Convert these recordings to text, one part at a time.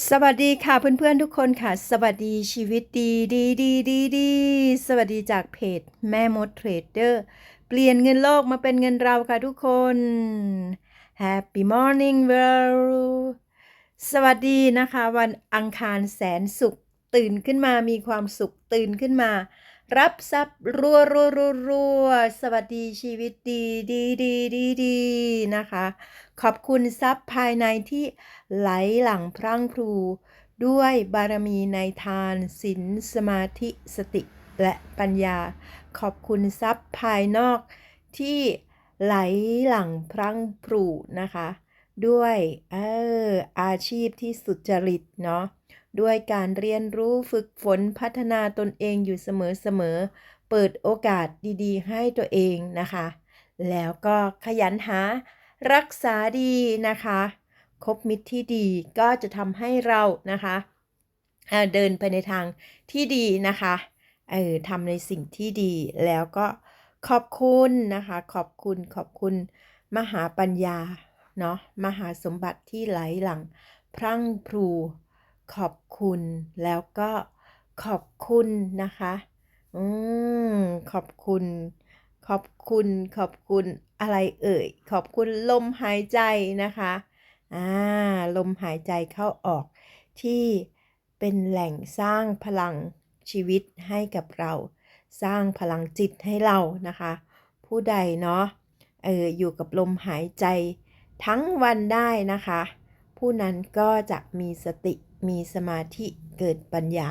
สวัสดีค่ะเพื่อนๆทุกคนค่ะ สวัสดีชีวิตดีดีดีดีดีสวัสดีจากเพจแม่มดเทรดเดอร์เปลี่ยนเงินโลกมาเป็นเงินเราค่ะทุกคน Happy morning world สวัสดีนะคะ วันอังคารแสนสุขตื่นขึ้นมามีความสุขตื่นขึ้นมา รับทรัพย์รัวรัวรัวรัวสวัสดีชีวิตดีดีดีดีดีนะคะ ขอบคุณทรัพย์ภายในที่ไหลหลังพรั่งพรูด้วยบารมีในทานศีลสมาธิสติและปัญญา ขอบคุณทรัพย์ภายนอกที่ไหลหลังพรั่งพรูนะคะ ด้วยเอออาชีพที่สุจริตเนาะ ด้วยการเรียนรู้ฝึกฝนพัฒนาตนเองอยู่เสมอๆ เปิดโอกาสดีๆ ให้ตัวเองนะคะ แล้วก็ขยันหารักษาดีนะคะ คบมิตรที่ดีก็จะทำให้เรานะคะเเดินไปในทางที่ดีนะคะเออทำในสิ่งที่ดีแล้วก็ขอบคุณนะคะ ขอบคุณขอบคุณมหาปัญญาเนาะมหาสมบัติที่ไหลหลัง พรั่งพรู ขอบคุณแล้วก็ขอบคุณนะคะ อืมขอบคุณ ขอบคุณ ขอบคุณอะไรเอ่ย ขอบคุณลมหายใจนะคะ อ่า ลมหายใจเข้าออกที่เป็นแหล่งสร้างพลังชีวิตให้กับเรา สร้างพลังจิตให้เรานะคะ ผู้ใดเนาะ เออ อยู่กับลมหายใจทั้งวันได้นะคะ ผู้นั้นก็จะมีสติ มีสมาธิเกิดปัญญา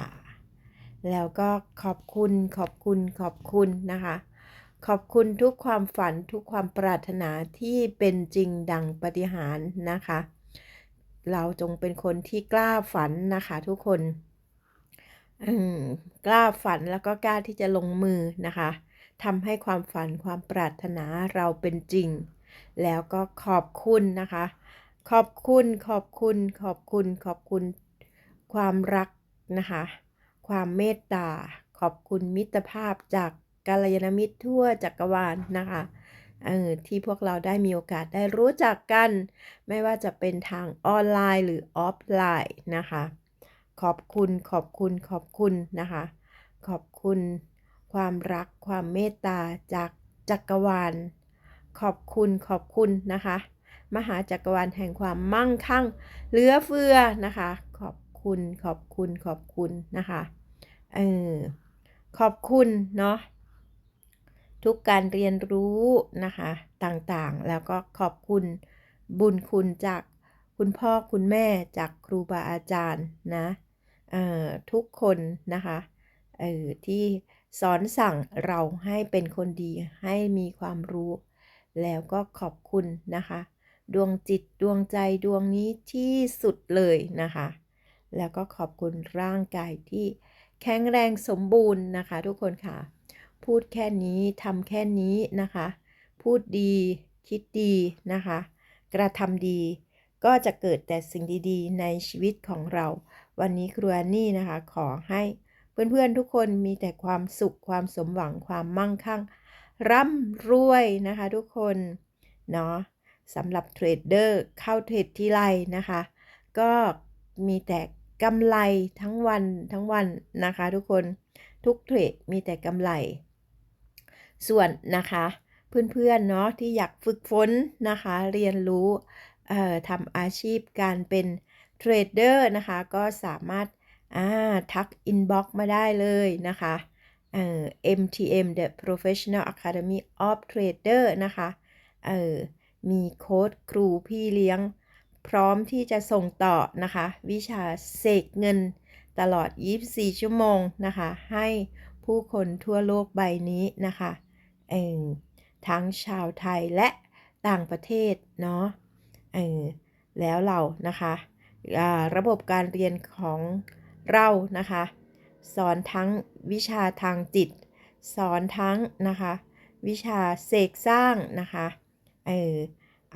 แล้วก็ขอบคุณขอบคุณขอบคุณนะคะ ขอบคุณทุกความฝันทุกความปรารถนาที่เป็นจริงดังปฏิหารนะคะ เราจงเป็นคนที่กล้าฝันนะคะทุกคนกล้าฝันแล้วก็กล้าที่จะลงมือนะคะทำให้ความฝันความปรารถนาเราเป็นจริง แล้วก็ขอบคุณนะคะ ขอบคุณขอบคุณขอบคุณขอบคุณ ความรักนะคะ ความเมตตา ขอบคุณมิตรภาพจากกาลยานมิตรทั่วจักรวาลนะคะเออที่พวกเราได้มีโอกาสได้รู้จักกัน ไม่ว่าจะเป็นทางออนไลน์หรือออฟไลน์นะคะ ขอบคุณขอบคุณขอบคุณนะคะ ขอบคุณความรักความเมตตาจากจักรวาล ขอบคุณขอบคุณนะคะ มหาจักรวาลแห่งความมั่งคั่งเหลือเฟือนะคะ คุณขอบคุณขอบคุณนะคะเออขอบคุณเนาะทุกการเรียนรู้นะคะต่างๆ แล้วก็ขอบคุณบุญคุณจากคุณพ่อคุณแม่จากครูบาอาจารย์นะเออทุกคนนะคะเออที่สอนสั่งเราให้เป็นคนดีให้มีความรู้ แล้วก็ขอบคุณนะคะ ดวงจิตดวงใจดวงนี้ที่สุดเลยนะคะ แล้วก็ขอบคุณร่างกายที่แข็งแรงสมบูรณ์นะคะ ทุกคนค่ะ พูดแค่นี้ทำแค่นี้นะคะ พูดดีคิดดีนะคะ กระทำดีก็จะเกิดแต่สิ่งดีๆ ในชีวิตของเรา วันนี้ครูอันนี่นะคะ ขอให้เพื่อนๆทุกคนมีแต่ความสุขความสมหวังความมั่งคั่ง ร่ำรวยนะคะทุกคนเนาะสำหรับเทรดเดอร์เข้าเทรดที่ไรนะคะ ก็มีแต่ กำไรทั้งวันทั้งวันนะคะทุกคนทุกเทรดมีแต่กำไร ส่วนนะคะเพื่อนๆเนาะที่อยากฝึกฝนนะคะเรียนรู้ทำอาชีพการเป็นเทรดเดอร์นะคะก็สามารถทักอินบ็อกมาได้เลยนะคะเอ่อ MTM The Professional Academy of Trader นะคะเอ่อมีโค้ดครูพี่เลี้ยง พร้อมที่จะส่งต่อนะคะ วิชาเสกเงินตลอด 24 ชั่วโมงนะคะ ให้ผู้คนทั่วโลกใบนี้นะคะเออทั้งชาวไทยและต่างประเทศเนาะเออแล้วเรานะคะระบบการเรียนของเรานะคะ สอนทั้งวิชาทางจิต สอนทั้งนะคะ วิชาเสกสร้างนะคะเออ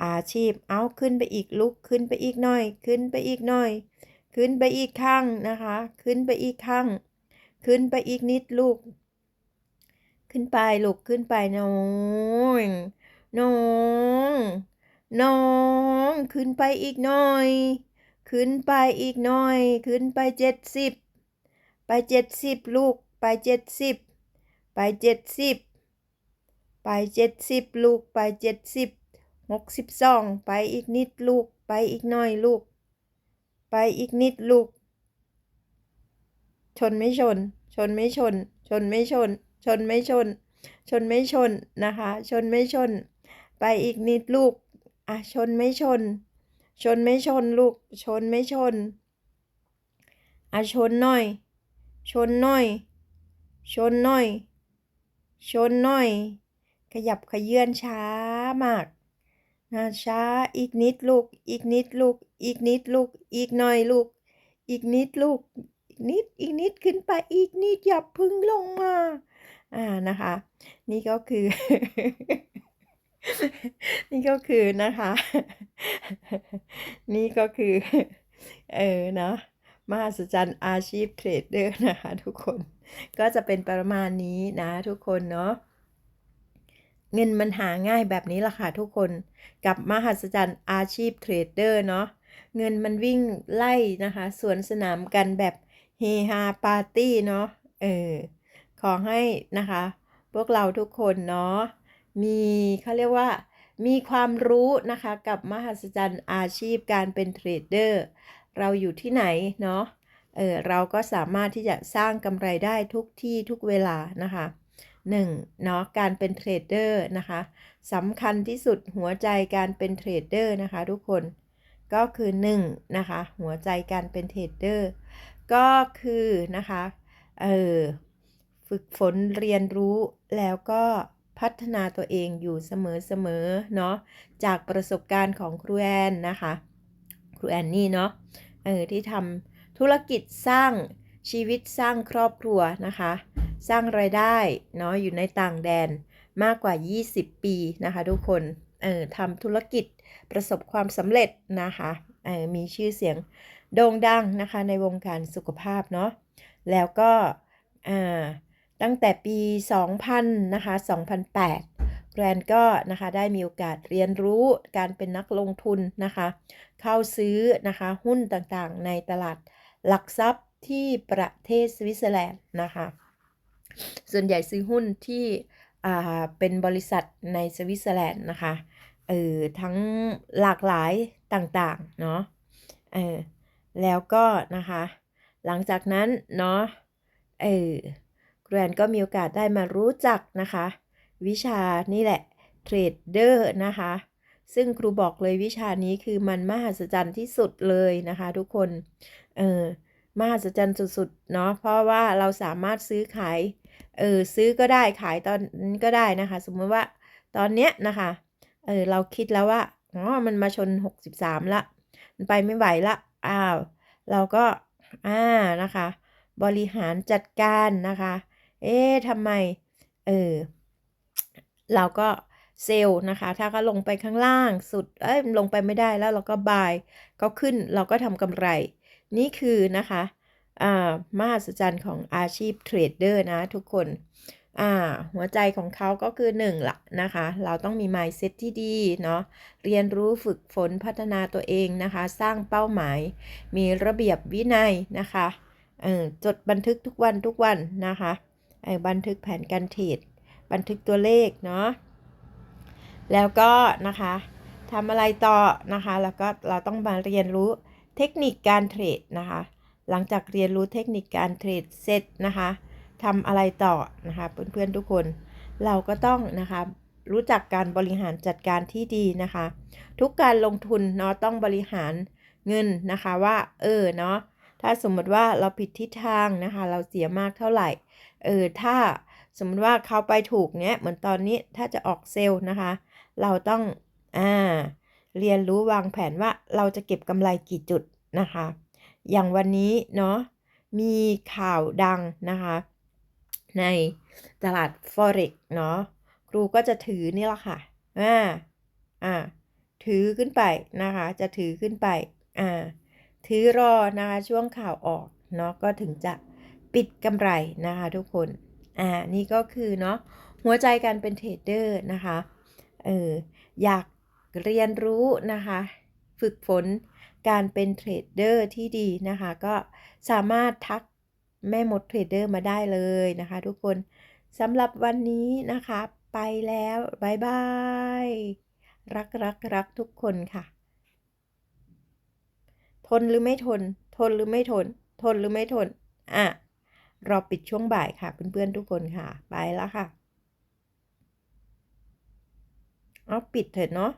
อาชีพเอาขึ้นไปอีกลุกขึ้นไปอีกหน่อย ขึ้นไปอีกหน่อย ขึ้นไปอีกข้างนะคะ ขึ้นไปอีกข้าง ขึ้นไปอีกนิดลูก ขึ้นไปลูกขึ้นไปน้องน้องน้องขึ้นไปอีกหน่อย ขึ้นไปอีกหน่อย ขึ้นไปเจ็ดสิบไปเจ็ดสิบลูกไปเจ็ดสิบไปเจ็ดสิบไปเจ็ดสิบลูกไปเจ็ดสิบ หกสิบสองไปอีกนิดลูก ไปอีกหน่อยลูก ไปอีกนิดลูก ชนไม่ชน ชนไม่ชน ชนไม่ชน ชนไม่ชน ชนไม่ชนนะคะ ชนไม่ชน ไปอีกนิดลูกอะชนไม่ชน ชนไม่ชนลูก ชนไม่ชนอะชนหน่อย ชนหน่อย ชนหน่อย ชนหน่อย ขยับขยื่นช้ามาก นะช้าอีกนิดลูก อีกนิดลูก อีกนิดลูก อีกหน่อยลูก อีกนิดลูก อีกนิดอีกนิดขึ้นไปอีกนิดอย่าพึ่งลงมา อ่านะคะ นี่ก็คือ นี่ก็คือนะคะ นี่ก็คือ เออเนาะมหัศจรรย์อาชีพเทรดเดอร์นะคะ ทุกคนก็จะเป็นประมาณนี้นะ ทุกคนเนาะ เงินมันหาง่ายแบบนี้ละค่ะทุกคน กับมหัศจรรย์อาชีพเทรดเดอร์เนาะเงินมันวิ่งไล่นะคะสวนสนามกันแบบเฮฮาปาร์ตี้เนาะเออขอให้นะคะ พวกเราทุกคนเนาะมีเขาเรียกว่ามีความรู้นะคะกับมหัศจรรย์อาชีพการเป็นเทรดเดอร์เราอยู่ที่ไหนเนาะเออเราก็สามารถที่จะสร้างกำไรได้ทุกที่ทุกเวลานะคะ 1. เนาะการเป็นเทรดเดอร์นะคะสำคัญที่สุดหัวใจการเป็นเทรดเดอร์นะคะทุกคนก็คือ 1. นะคะหัวใจการเป็นเทรดเดอร์ก็คือนะคะเออฝึกฝนเรียนรู้แล้วก็พัฒนาตัวเองอยู่เสมอๆเนาะจากประสบการณ์ของครูแอนนะคะครูแอนนี่เนาะเออที่ทำธุรกิจสร้าง ชีวิตสร้างครอบครัวนะคะ สร้างรายได้เนาะอยู่ในต่างแดนมากกว่า 20 ปีนะคะ ทุกคนเออทำธุรกิจประสบความสำเร็จนะคะเออมีชื่อเสียงโด่งดังนะคะในวงการสุขภาพเนาะแล้วก็อ่าตั้งแต่ปี 2000 นะคะ 2008 แกรนก็นะคะได้มีโอกาสเรียนรู้การเป็นนักลงทุนนะคะ เข้าซื้อนะคะหุ้นต่างๆ ในตลาดหลักทรัพย์ ที่ประเทศสวิตเซอร์แลนด์นะคะ ส่วนใหญ่ซื้อหุ้นที่อ่าเป็นบริษัทในสวิตเซอร์แลนด์นะคะเออทั้งหลากหลายต่างๆเนาะเออแล้วก็นะคะ หลังจากนั้นเนาะเออแกรนก็มีโอกาสได้มารู้จักนะคะ วิชานี่แหละเทรดเดอร์นะคะ ซึ่งครูบอกเลยวิชานี้คือมันมหัศจรรย์ที่สุดเลยนะคะทุกคนเออ มหัศจรรย์สุดๆเนาะเพราะว่าเราสามารถซื้อขายเออซื้อก็ได้ขายตอนนี้ก็ได้นะคะ สมมติว่าตอนเนี้ยนะคะเออเราคิดแล้วว่าอ๋อมันมาชน 63 ละ มันไปไม่ไหวละอ้าวเราก็อ่านะคะ บริหารจัดการนะคะ เอ๊ะทำไมเออเราก็เซลล์นะคะ ถ้าเขาลงไปข้างล่างสุด เอ้ยลงไปไม่ได้แล้วเราก็บายเขาขึ้นเราก็ทำกำไร นี่คือนะคะอ่ามหัศจรรย์ของอาชีพเทรดเดอร์นะทุกคนอ่าหัวใจของเขาก็คือหนึ่งละนะคะ เราต้องมี mindset ที่ดีเนาะเรียนรู้ฝึกฝนพัฒนาตัวเองนะคะ สร้างเป้าหมาย มีระเบียบวินัยนะคะเออจดบันทึกทุกวันทุกวันนะคะเออบันทึกแผนการเทรดบันทึกตัวเลขเนาะแล้วก็นะคะทำอะไรต่อนะคะ แล้วก็เราต้องมาเรียนรู้ เทคนิคการเทรดนะคะ หลังจากเรียนรู้เทคนิคการเทรดเสร็จนะคะทำอะไรต่อนะคะเพื่อนๆทุกคน เราก็ต้องนะคะรู้จักการบริหารจัดการที่ดีนะคะ ทุกการลงทุนเนาะต้องบริหารเงินนะคะว่าเออเนาะถ้าสมมติว่าเราผิดทิศทางนะคะ เราเสียมากเท่าไหร่เออถ้าสมมติว่าเขาไปถูกเนี้ยเหมือนตอนนี้ถ้าจะออกเซลล์นะคะ เราต้องอ่า เรียนรู้วางแผนว่าเราจะเก็บกำไรกี่จุดนะคะ อย่างวันนี้เนาะมีข่าวดังนะคะ ในตลาด Forex เนาะครูก็จะถือนี่แหละค่ะอ่าอ่าถือขึ้นไปนะคะ จะถือขึ้นไปอ่าถือรอนะคะช่วงข่าวออกเนาะก็ถึงจะปิดกำไรนะคะทุกคนอ่านี่ก็คือเนาะหัวใจการเป็นเทรดเดอร์นะคะเอออยาก เรียนรู้นะคะ ฝึกฝนการเป็นเทรดเดอร์ที่ดีนะคะ ก็สามารถทักแม่มดเทรดเดอร์มาได้เลยนะคะ ทุกคนสำหรับวันนี้นะคะ ไปแล้วบายบาย รักรักรักทุกคนค่ะ ทนหรือไม่ทน ทนหรือไม่ทน ทนหรือไม่ทน อะรอปิดช่วงบ่ายค่ะเพื่อนๆทุกคนค่ะ ไปแล้วค่ะ เอาปิดเถอะเนาะ